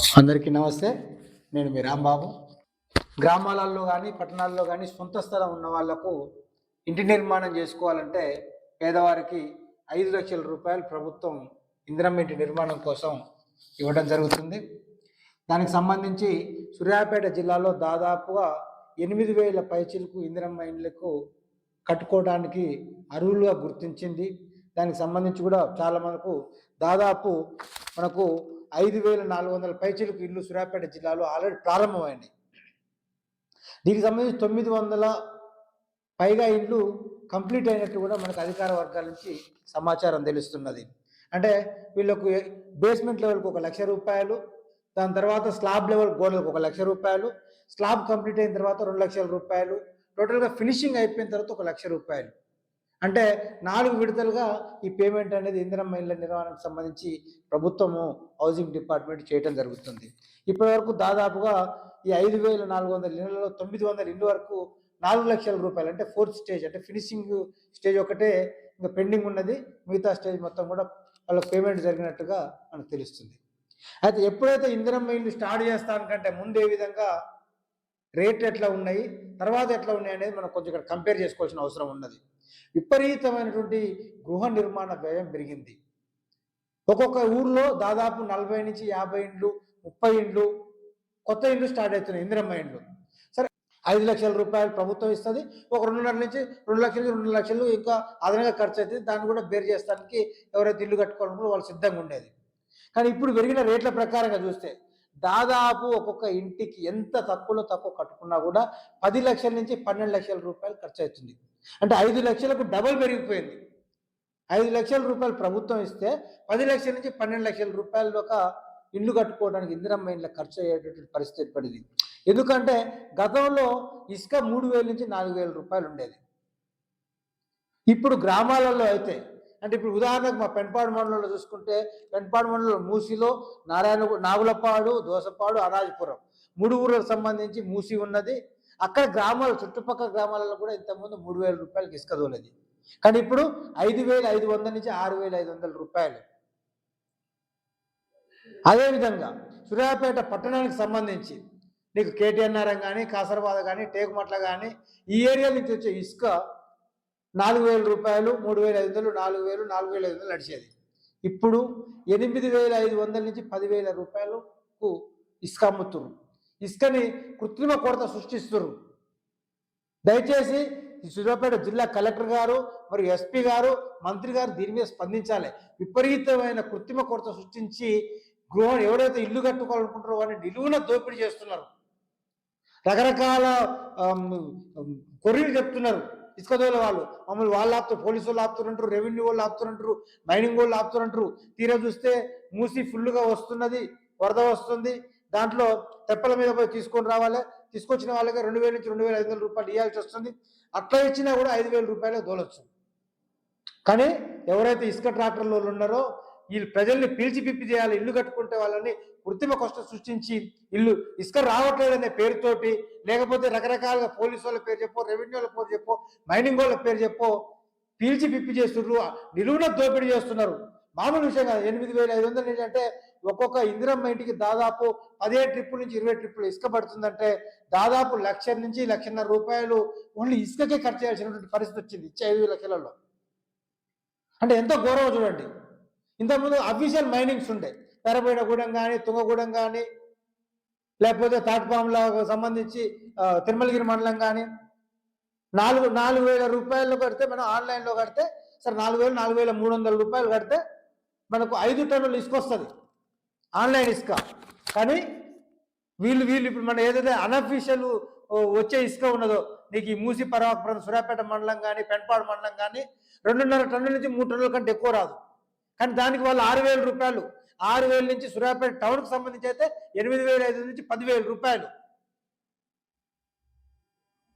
అందరికీ నమస్తే. నేను మీ రాంబాబు. గ్రామాలలో కానీ పట్టణాల్లో కానీ సొంత స్థలం ఉన్న వాళ్ళకు ఇంటి నిర్మాణం చేసుకోవాలంటే పేదవారికి ఐదు లక్షల రూపాయలు ప్రభుత్వం ఇందిరమ్మ ఇంటి నిర్మాణం కోసం ఇవ్వడం జరుగుతుంది. దానికి సంబంధించి సూర్యాపేట జిల్లాలో దాదాపుగా ఎనిమిది వేల పైచిలకు ఇందిరమ్మ ఇండ్లకు కట్టుకోవడానికి అరువులుగా గుర్తించింది. దానికి సంబంధించి కూడా చాలా మనకు దాదాపు మనకు ఐదు వేల నాలుగు వందల పైచిలకు ఇల్లు సూర్యాపేట జిల్లాలో ఆల్రెడీ ప్రారంభమైనాయి దీనికి సంబంధించి తొమ్మిది వందల పైగా ఇండ్లు కంప్లీట్ అయినట్టు కూడా మనకు అధికార వర్గాల నుంచి సమాచారం తెలుస్తున్నది. అంటే వీళ్ళకు బేస్మెంట్ లెవెల్కి ఒక లక్ష రూపాయలు దాని తర్వాత స్లాబ్ లెవెల్ గోడలకు ఒక లక్ష రూపాయలు స్లాబ్ కంప్లీట్ అయిన తర్వాత రెండు లక్షల రూపాయలు టోటల్గా ఫినిషింగ్ అయిపోయిన తర్వాత ఒక లక్ష రూపాయలు. అంటే నాలుగు విడతలుగా ఈ పేమెంట్ అనేది ఇంధనం మైళ్ళ నిర్వహణకు సంబంధించి ప్రభుత్వము హౌసింగ్ డిపార్ట్మెంట్ చేయడం జరుగుతుంది. ఇప్పటివరకు దాదాపుగా ఈ ఐదు వేల నాలుగు వందల ఇళ్ళలో తొమ్మిది వందల ఇళ్ళు వరకు నాలుగు లక్షల రూపాయలు అంటే ఫోర్త్ స్టేజ్ అంటే ఫినిషింగ్ స్టేజ్ ఒకటే ఇంకా పెండింగ్ ఉన్నది. మిగతా స్టేజ్ మొత్తం కూడా వాళ్ళకి పేమెంట్ జరిగినట్టుగా మనకు తెలుస్తుంది. అయితే ఎప్పుడైతే ఇంధనం మైళ్ళు స్టార్ట్ చేస్తానికంటే ముందు ఏ విధంగా రేట్ ఎట్లా ఉన్నాయి తర్వాత ఎట్లా ఉన్నాయి అనేది మనం కొంచెం ఇక్కడ కంపేర్ చేసుకోవాల్సిన అవసరం ఉన్నది. విపరీతమైనటువంటి గృహ నిర్మాణ వ్యయం పెరిగింది. ఒక్కొక్క ఊర్లో దాదాపు నలభై నుంచి యాభై ఇండ్లు ముప్పై ఇండ్లు కొత్త ఇండ్లు స్టార్ట్ అవుతున్నాయి ఇందిరమ్మ ఇండ్లు. సరే ఐదు లక్షల రూపాయలు ప్రభుత్వం ఇస్తుంది ఒక రెండున్నర నుంచి రెండు లక్షలు రెండు లక్షలు ఇంకా అదనంగా ఖర్చు అవుతుంది దాన్ని కూడా బేర్ చేస్తానికి ఎవరైతే ఇల్లు కట్టుకోవాలనుకో వాళ్ళు సిద్ధంగా ఉండేది. కానీ ఇప్పుడు పెరిగిన రేట్ల ప్రకారంగా చూస్తే దాదాపు ఒక్కొక్క ఇంటికి ఎంత తక్కువలో తక్కువ కట్టుకున్నా కూడా పది లక్షల నుంచి పన్నెండు లక్షల రూపాయలు ఖర్చు అవుతుంది అంటే ఐదు లక్షలకు డబల్ పెరిగిపోయింది. ఐదు లక్షల రూపాయలు ప్రభుత్వం ఇస్తే పది లక్షల నుంచి పన్నెండు లక్షల రూపాయలు ఒక ఇల్లు కట్టుకోవడానికి ఇందిరమ్మ ఇండ్ల ఖర్చు అయ్యేటటువంటి పరిస్థితి ఏర్పడింది ఎందుకంటే గతంలో ఇసుక మూడు వేల నుంచి నాలుగు వేల రూపాయలు ఉండేది. ఇప్పుడు గ్రామాలలో అయితే అంటే ఇప్పుడు ఉదాహరణకు మా పెన్పాడు మండలంలో చూసుకుంటే పెన్పాడు మండలంలో మూసిలో నారాయణ నాగులపాడు దోసపాడు అనాజపురం మూడు ఊర్లకు సంబంధించి మూసి ఉన్నది. అక్కడ గ్రామాలు చుట్టుపక్కల గ్రామాలలో కూడా ఇంతకుముందు మూడు వేల రూపాయలకి ఇసుక తోలేది. కానీ ఇప్పుడు ఐదు వేల ఐదు వందల నుంచి ఆరు వేల ఐదు వందల రూపాయలు. అదేవిధంగా సూర్యాపేట పట్టణానికి సంబంధించి నీకు కేటీఎన్ఆర్ఎం కానీ కాసరబాద కానీ టేకుమట్ల కానీ ఈ ఏరియా నుంచి వచ్చే ఇసుక నాలుగు వేల రూపాయలు మూడు వేల ఐదు వందలు నాలుగు వేలు నాలుగు వేల ఐదు వందలు నడిచేది. ఇప్పుడు ఎనిమిది వేల ఐదు వందల నుంచి పదివేల రూపాయలకు ఇసుక అమ్ముతున్నారు ఇసుకని కృత్రిమ కొరత సృష్టిస్తున్నారు దయచేసి సూర్యాపేట జిల్లా కలెక్టర్ గారు మరియు ఎస్పీ గారు మంత్రి గారు దీని మీద స్పందించాలి. విపరీతమైన కృత్రిమ కొరత సృష్టించి గృహం ఎవరైతే ఇల్లు కట్టుకోవాలనుకుంటారో వారిని నిలువున దోపిడీ చేస్తున్నారు. రకరకాల కొర్రీలు చెప్తున్నారు. ఇసుక దోల వాళ్ళు. మమ్మల్ని వాళ్ళు ఆపుతారు పోలీసు వాళ్ళు ఆపుతున్నారు రెవెన్యూ వాళ్ళు ఆపుతున్నారు మైనింగ్ వాళ్ళు ఆపుతున్నారు తీరా చూస్తే మూసి ఫుల్గా వస్తున్నది వరద వస్తుంది. దాంట్లో తెప్పల మీద పోయి తీసుకొని రావాలి. తీసుకొచ్చిన వాళ్ళకి రెండు వేల నుంచి రెండు వేల ఐదు వందల రూపాయలు ఇవ్వాల్సి వస్తుంది. అట్లా ఇచ్చినా కూడా ఐదు వేల రూపాయలు దోలొచ్చు. కానీ ఎవరైతే ఇసుక ట్రాక్టర్లు ఉన్నారో వీళ్ళు ప్రజల్ని పీల్చి పిప్పి చేయాలి ఇల్లు కట్టుకుంటే వాళ్ళని కృత్రిమ కష్టం సృష్టించి ఇల్లు ఇసుక రావట్లేదనే పేరుతోటి లేకపోతే రకరకాలుగా పోలీసు వాళ్ళ పేరు చెప్పో రెవెన్యూ వాళ్ళ పేరు చెప్పో మైనింగ్ వాళ్ళ పేరు చెప్పో పీల్చి పిప్పి చేస్తున్నారు నిలువున దోపిడీ చేస్తున్నారు. మామూలు విషయం కాదు ఎనిమిది వేల ఐదు వందలు ఏంటంటే ఒక్కొక్క ఇందిరమ్మ ఇంటికి దాదాపు పదిహేడు ట్రిప్పుల నుంచి ఇరవై ట్రిప్పులు ఇసుక పడుతుందంటే దాదాపు లక్ష నుంచి లక్షన్నర రూపాయలు ఓన్లీ ఇసుకకే ఖర్చు చేయాల్సినటువంటి పరిస్థితి వచ్చింది ఇచ్చే ఐదు లక్షలలో అంటే ఎంతో గౌరవం చూడండి. ఇంతకుముందు అఫీషియల్ మైనింగ్స్ ఉండే. తెరబోయినగూడెం కానీ తుంగగూడెం కానీ లేకపోతే తాటిపాములకు సంబంధించి తిరుమలగిరి మండలం కానీ నాలుగు నాలుగు వేల రూపాయలు కడితే మనం ఆన్లైన్లో కడితే సరే నాలుగు వేలు నాలుగు వేల మూడు వందల రూపాయలు కడితే మనకు ఐదు టన్నులు ఇసుక వస్తుంది. ఆన్లైన్ ఇసుక. కానీ వీళ్ళు వీళ్ళు ఇప్పుడు మన ఏదైతే అనఫీషియల్ వచ్చే ఇసుక ఉన్నదో నీకు ఈ మూసి పర్వాపురం సూర్యాపేట మండలం కానీ పెన్పాడు మండలం కానీ రెండున్నర టన్నుల నుంచి మూడు టన్నుల కంటే ఎక్కువ రాదు. కానీ దానికి వాళ్ళు ఆరు వేల రూపాయలు. ఆరు వేల నుంచి సూర్యాపేట టౌన్కి సంబంధించి అయితే ఎనిమిది వేల ఐదు నుంచి పదివేల రూపాయలు.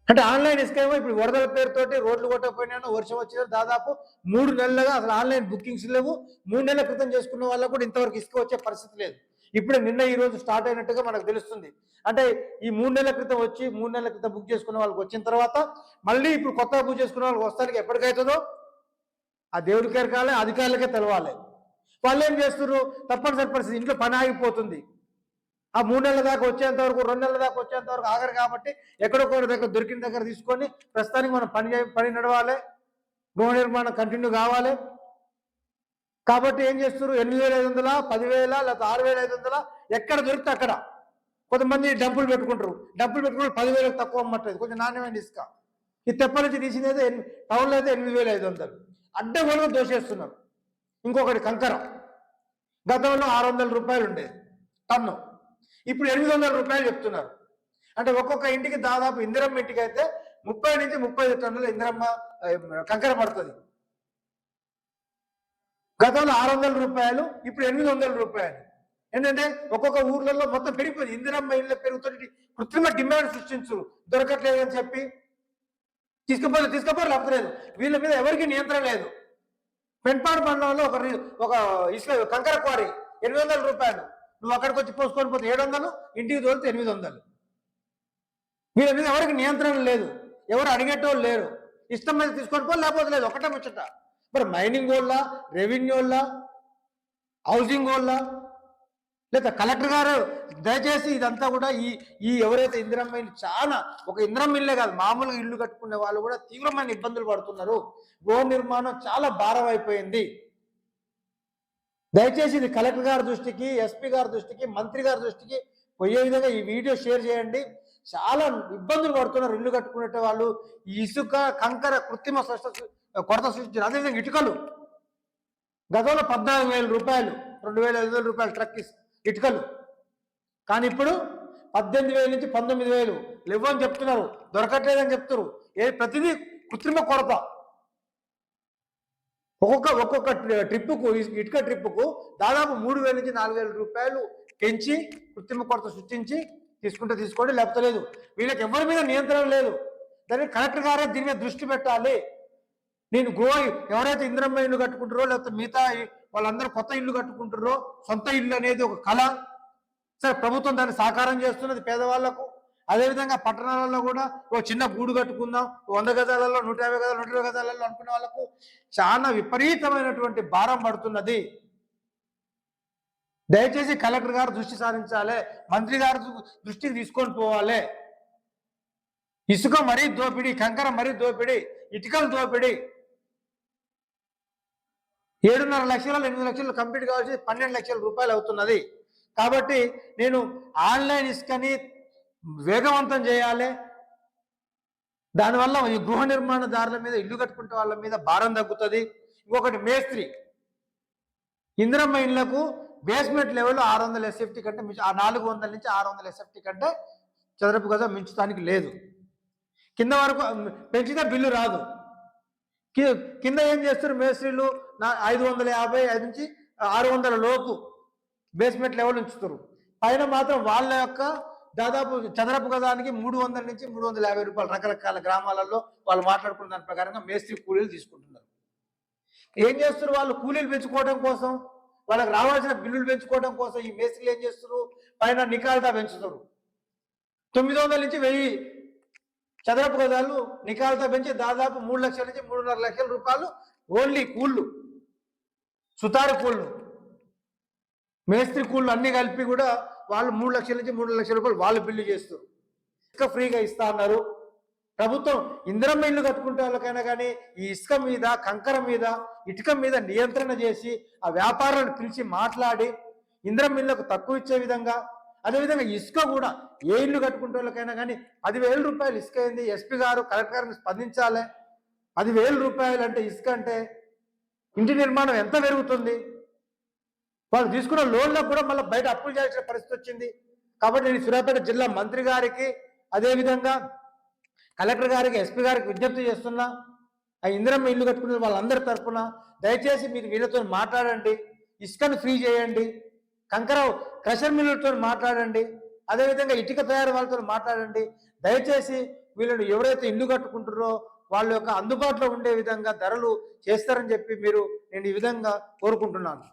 అంటే ఆన్లైన్ ఇసుకేమో ఇప్పుడు వరదల పేరుతోటి రోడ్లు కొట్టకపోయినా వర్షం వచ్చిన దాదాపు మూడు నెలలుగా అసలు ఆన్లైన్ బుకింగ్స్ లేవు. మూడు నెలల క్రితం చేసుకున్న వాళ్ళకు కూడా ఇంతవరకు ఇసుక వచ్చే పరిస్థితి లేదు. ఇప్పుడు నిన్న ఈ రోజు స్టార్ట్ అయినట్టుగా మనకు తెలుస్తుంది. అంటే ఈ మూడు నెలల క్రితం వచ్చి మూడు నెలల క్రితం బుక్ చేసుకున్న వాళ్ళకి వచ్చిన తర్వాత మళ్ళీ ఇప్పుడు కొత్తగా బుక్ చేసుకున్న వాళ్ళకి వస్తానికి ఎప్పటికైతుందో ఆ దేవుడికి ఎరకాలి అధికారులకే తెలవాలి. వాళ్ళు ఏం చేస్తున్నారు తప్పనిసరి పరిస్థితి ఇంట్లో పని ఆగిపోతుంది. ఆ మూడు నెలల దాకా వచ్చేంత వరకు రెండు నెలల దాకా వచ్చేంత వరకు ఆగరు కాబట్టి ఎక్కడొక్కడి దగ్గర దొరికిన దగ్గర తీసుకొని ప్రస్తుతానికి మనం పని పని నడవాలి. గృహ నిర్మాణం కంటిన్యూ కావాలి. కాబట్టి ఏం చేస్తారు ఎనిమిది వేల ఐదు వందల పదివేల లేకపోతే ఆరు వేల ఐదు వందల ఎక్కడ దొరికితే అక్కడ. కొంతమంది డబ్బులు పెట్టుకుంటారు. డబ్బులు పెట్టుకుంటారు పదివేలకు తక్కువ అమ్మట్లేదు కొంచెం నాణ్యమైన ఇసుక. ఈ తెప్ప నుంచి తీసింది అయితే టౌన్లో అయితే ఎనిమిది వేల ఐదు వందలు. అడ్డగోలుగా దోషేస్తున్నారు. ఇంకొకటి కంకర. గతంలో ఆరు వందల రూపాయలు ఉండేది టన్ను. ఇప్పుడు ఎనిమిది వందల రూపాయలు చెప్తున్నారు. అంటే ఒక్కొక్క ఇంటికి దాదాపు ఇందిరమ్మ ఇంటికి అయితే ముప్పై నుంచి ముప్పై టన్నుల ఇందిరమ్మ కంకర పడుతుంది. గతంలో ఆరు వందల రూపాయలు ఇప్పుడు ఎనిమిది వందల రూపాయలు. ఏంటంటే ఒక్కొక్క ఊర్లలో మొత్తం పెరిగిపోయింది. ఇందిరమ్మ ఇళ్ళ పెరుగుతున్న కృత్రిమ డిమాండ్ సృష్టించు దొరకట్లేదు అని చెప్పి తీసుకుపోలేదు తీసుకుపోరు లేకపోలేదు వీళ్ళ మీద ఎవరికి నియంత్రణ లేదు. పెంపాడు మండలంలో ఒక ఒక ఇసుక కంకర క్వారీ ఎనిమిది వందల రూపాయలు. నువ్వు అక్కడికి వచ్చి పోసుకొని పోతే ఏడు వందలు ఇంటికి తోలితే ఎనిమిది వందలు వీళ్ళ మీద ఎవరికి నియంత్రణ లేదు. ఎవరు అడిగేటోళ్ళు లేరు. ఇష్టం మీద తీసుకొని పో లేకపోతే లేదు. ఒకటే ముచ్చట. మరి మైనింగ్ వాళ్ళ రెవెన్యూ వాళ్ళ హౌసింగ్ వాళ్ళ లేదా కలెక్టర్ గారు దయచేసి ఇదంతా కూడా ఈ ఈ ఎవరైతే ఇందిరమ్మ ఇల్లు చాలా ఒక ఇందిరమ్మ ఇల్లే కాదు మామూలుగా ఇల్లు కట్టుకునే వాళ్ళు కూడా తీవ్రమైన ఇబ్బందులు పడుతున్నారు. గృహ నిర్మాణం చాలా భారం అయిపోయింది. దయచేసి ఇది కలెక్టర్ గారి దృష్టికి ఎస్పీ గారి దృష్టికి మంత్రి గారి దృష్టికి పోయే విధంగా ఈ వీడియో షేర్ చేయండి. చాలా ఇబ్బందులు పడుతున్నారు ఇల్లు కట్టుకునే వాళ్ళు. ఇసుక కంకర కృత్రిమ సృష్టి కొరత సృష్టించారు. అదేవిధంగా ఇటుకలు. గతంలో పద్నాలుగు వేల రూపాయలు రెండు వేల ఐదు వేల రూపాయలు ట్రక్ ఇస్తారు ఇటుకలు. కానీ ఇప్పుడు పద్దెనిమిది వేల నుంచి పంతొమ్మిది వేలు. లేవని చెప్తున్నారు. దొరకట్లేదని చెప్తున్నారు. ఏ ప్రతిదీ కృత్రిమ కొరత. ఒక్కొక్క ఒక్కొక్క ట్రిప్పుకు ఇటుక ట్రిప్పుకు దాదాపు మూడు వేల నుంచి నాలుగు వేల రూపాయలు పెంచి కృత్రిమ కొరత సృష్టించి తీసుకుంటే తీసుకోండి లేకపోతే లేదు. వీళ్ళకి ఎవరి మీద నియంత్రణ లేదు. దానికి కలెక్టర్ గారే దీని మీద దృష్టి పెట్టాలి. నేను గృహ ఎవరైతే ఇంద్రమ్మ ఇల్లు కట్టుకుంటారో లేకపోతే మిగతా వాళ్ళందరూ కొత్త ఇల్లు కట్టుకుంటారో సొంత ఇల్లు అనేది ఒక కళ. సరే ప్రభుత్వం దాన్ని సాకారం చేస్తున్నది పేదవాళ్ళకు. అదేవిధంగా పట్టణాలలో కూడా ఓ చిన్న గూడు కట్టుకుందాం ఓ వంద గజాలలో నూట యాభై గజాలు నూట ఇరవై గజాలలో అనుకునే వాళ్ళకు చాలా విపరీతమైనటువంటి భారం పడుతున్నది. దయచేసి కలెక్టర్ గారు దృష్టి సారించాలి మంత్రి గారు దృష్టికి తీసుకొని పోవాలి. ఇసుక మరీ దోపిడీ కంకర మరీ దోపిడీ ఇటుకలు దోపిడీ. ఏడున్నర లక్షల ఎనిమిది లక్షలు కంప్లీట్ కావాల్సి పన్నెండు లక్షల రూపాయలు అవుతున్నది. కాబట్టి నేను ఆన్లైన్ ఇసుకని వేగవంతం చేయాలి. దానివల్ల ఈ గృహ నిర్మాణదారుల మీద ఇల్లు కట్టుకుంటే వాళ్ళ మీద భారం తగ్గుతుంది. ఇంకొకటి మేస్త్రి. ఇందిరమ్మ ఇళ్ళకు బేస్మెంట్ లెవెల్ ఆరు వందల ఎస్ఎఫ్టీ కంటే మించి ఆ నాలుగు వందల నుంచి ఆరు వందల ఎస్ఎఫ్టీ కంటే చదరపు గజం మించడానికి లేదు. కింద వరకు పెంచితే బిల్లు రాదు. కింద ఏం చేస్తారు మేస్త్రీలు? ఐదు వందల యాభై ఐదు నుంచి ఆరు వందల లోపు బేస్మెంట్ లెవెల్ ఉంచుతారు పైన మాత్రం వాళ్ళ యొక్క దాదాపు చదరపు గదానికి మూడు వందల నుంచి మూడు వందల యాభై రూపాయలు రకరకాల గ్రామాలలో వాళ్ళు మాట్లాడుకున్న దాని ప్రకారంగా మేస్త్రి కూలీలు తీసుకుంటున్నారు. ఏం చేస్తారు వాళ్ళు? కూలీలు పెంచుకోవడం కోసం వాళ్ళకి రావాల్సిన బిల్లులు పెంచుకోవడం కోసం ఈ మేస్త్రీలు ఏం చేస్తారు పైన నికాల్తా పెంచుతారు తొమ్మిది వందల నుంచి వెయ్యి చదరపు గదాలు నికాల్తా పెంచి దాదాపు మూడు లక్షల నుంచి మూడున్నర లక్షల రూపాయలు ఓన్లీ కూళ్ళు. సుతారు కూళ్ళు మేస్త్రి కూళ్ళు అన్ని కలిపి కూడా వాళ్ళు మూడు లక్షల నుంచి మూడు లక్షల రూపాయలు వాళ్ళు బిల్లు చేస్తారు ఇసుక ఫ్రీగా ఇస్తా అన్నారు. ప్రభుత్వం ఇందిరమ్మ ఇల్లు కట్టుకుంటే వాళ్ళకైనా కానీ ఈ ఇసుక మీద కంకర మీద ఇటుక మీద నియంత్రణ చేసి ఆ వ్యాపారాలను పిలిచి మాట్లాడి ఇందిరమ్మ ఇళ్ళకు తక్కువ ఇచ్చే విధంగా అదేవిధంగా ఇసుక కూడా ఏ ఇల్లు కట్టుకుంటే వాళ్ళకైనా కానీ పదివేల రూపాయలు ఇసుక అయింది. ఎస్పీ గారు కలెక్టర్ గారిని స్పందించాలి. పదివేల రూపాయలు అంటే ఇసుక అంటే ఇంటి నిర్మాణం ఎంత పెరుగుతుంది? వాళ్ళు తీసుకున్న లోన్లకు కూడా మళ్ళీ బయట అప్పులు చేయాల్సిన పరిస్థితి వచ్చింది. కాబట్టి నేను సూర్యాపేట జిల్లా మంత్రి గారికి అదేవిధంగా కలెక్టర్ గారికి ఎస్పీ గారికి విజ్ఞప్తి చేస్తున్నా. ఆ ఇందిరమ్మ ఇల్లు కట్టుకునే వాళ్ళందరి తరఫున దయచేసి మీరు వీళ్ళతో మాట్లాడండి. ఇసుకను ఫ్రీ చేయండి. కంకర క్రషర్ మిల్లులతో మాట్లాడండి. అదేవిధంగా ఇటుక తయారు వాళ్ళతో మాట్లాడండి. దయచేసి వీళ్ళని ఎవరైతే ఇల్లు కట్టుకుంటారో వాళ్ళ యొక్క అందుబాటులో ఉండే విధంగా ధరలు చేస్తారని చెప్పి మీరు నేను ఈ విధంగా కోరుకుంటున్నాను.